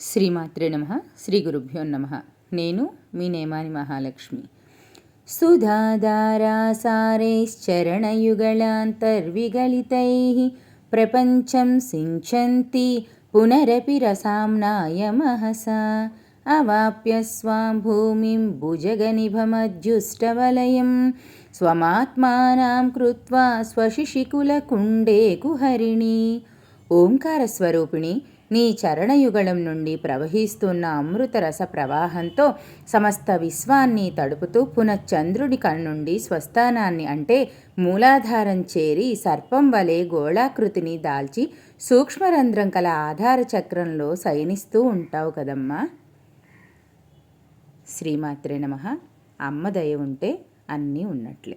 శ్రీమాత్రే నమ శ్రీ గురుభ్యో నమ. నేను మీ నేమాని మహాలక్ష్మి. సుధాధారాసారైశ్చరణయుగళాంతర్విగలితైः ప్రపంచం సించంతి పునరపి రసాంనాయ మహసా. అవాప్య స్వాం భూమిం భుజగనిభమద్యుష్టవలయం. స్వమాత్మానాం కృత్వా స్వశిశికులకుండే కుహరిణి ఓంకారస్వరూపిణి నీ చరణయుగళం నుండి ప్రవహిస్తున్న అమృతరస ప్రవాహంతో సమస్త విశ్వాన్ని తడుపుతూ పునఃచంద్రుడి కన్నుండి స్వస్థానాన్ని అంటే మూలాధారం చేరి సర్పం వలె గోళాకృతిని దాల్చి సూక్ష్మరంధ్రం కల ఆధార చక్రంలో శయనిస్తూ ఉంటావు కదమ్మా. శ్రీమాత్రే నమ. అమ్మ దయ ఉంటే అన్నీ ఉన్నట్లే.